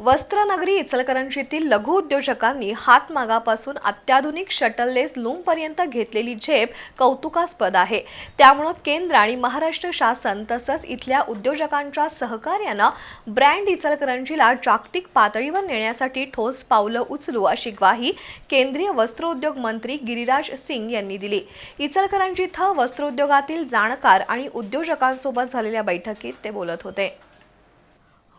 वस्त्रनगरी इचलकरंजीतील लघु उद्योजकांनी हातमागापासून अत्याधुनिक शटललेस लूमपर्यंत घेतलेली झेप कौतुकास्पद आहे. त्यामुळं केंद्र आणि महाराष्ट्र शासन तसंच इथल्या उद्योजकांच्या सहकार्यानं ब्रँड इचलकरंजीला जागतिक पातळीवर नेण्यासाठी ठोस पावलं उचलू अशी ग्वाही केंद्रीय वस्त्रोद्योग मंत्री गिरिराज सिंग यांनी दिली. इचलकरंजी इथं वस्त्रोद्योगातील जाणकार आणि उद्योजकांसोबत झालेल्या बैठकीत ते बोलत होते.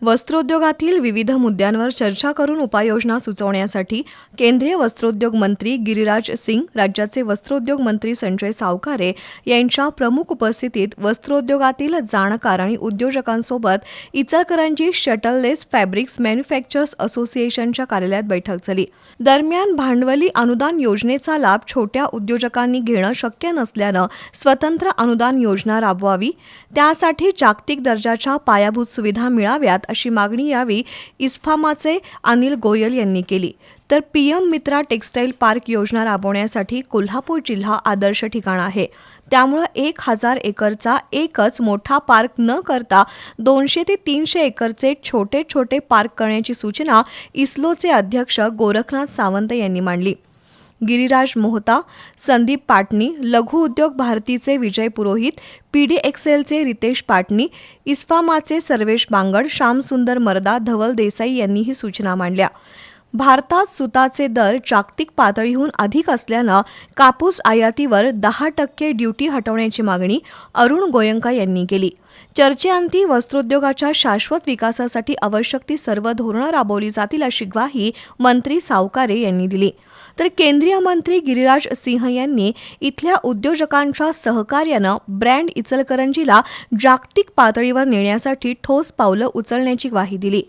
वस्त्रोद्योगातील विविध मुद्द्यांवर चर्चा करून उपाययोजना सुचवण्यासाठी केंद्रीय वस्त्रोद्योग मंत्री गिरिराज सिंग राज्याचे वस्त्रोद्योग मंत्री संजय सावकारे यांच्या प्रमुख उपस्थितीत वस्त्रोद्योगातील जाणकार आणि उद्योजकांसोबत इचलकरंजी शटललेस फॅब्रिक्स मॅन्युफॅक्चर्स असोसिएशनच्या कार्यालयात बैठक झाली. दरम्यान भांडवली अनुदान योजनेचा लाभ छोट्या उद्योजकांनी घेणं शक्य नसल्यानं स्वतंत्र अनुदान योजना राबवावी त्यासाठी जागतिक दर्जाच्या पायाभूत सुविधा मिळाव्यात अशी मागणी यावेळी इस्फामाचे अनिल गोयल यांनी केली. तर पीएम मित्रा टेक्स्टाईल पार्क योजना राबवण्यासाठी कोल्हापूर जिल्हा आदर्श ठिकाण आहे. त्यामुळं एक हजार एकरचा एकच मोठा पार्क न करता दोनशे ते तीनशे एकरचे छोटे छोटे पार्क करण्याची सूचना इस्लोचे अध्यक्ष गोरखनाथ सावंत यांनी मांडली. गिरिराज मोहता संदीप पाटणी लघु उद्योग भारतीचे विजय पुरोहित पी डी एक्सेलचे रितेश पाटणी इस्फामाचे सर्वेश बांगड श्यामसुंदर मर्दा धवल देसाई यांनी ही सूचना मांडल्या. भारतात सुताचे दर जागतिक पातळीहून अधिक असल्यानं कापूस आयातीवर दहा टक्के ड्युटी हटवण्याची मागणी अरुण गोयंका यांनी केली. चर्चेअंती वस्त्रोद्योगाच्या शाश्वत विकासासाठी आवश्यक ती सर्व धोरणं राबवली जातील अशी ग्वाही मंत्री सावकारे यांनी दिली. तर केंद्रीय मंत्री गिरिराज सिंह यांनी इथल्या उद्योजकांच्या सहकार्यानं ब्रँड इचलकरंजीला जागतिक पातळीवर नेण्यासाठी ठोस पावलं उचलण्याची ग्वाही दिली.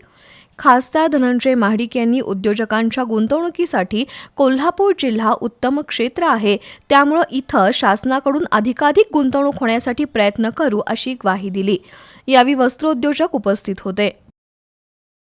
खासदार धनंजय महाडिक यांनी उद्योजकांच्या गुंतवणुकीसाठी कोल्हापूर जिल्हा उत्तम क्षेत्र आहे. त्यामुळं इथं शासनाकडून अधिकाधिक गुंतवणूक होण्यासाठी प्रयत्न करू अशी ग्वाही दिली. यावेळी वस्त्रोद्योजक उपस्थित होते.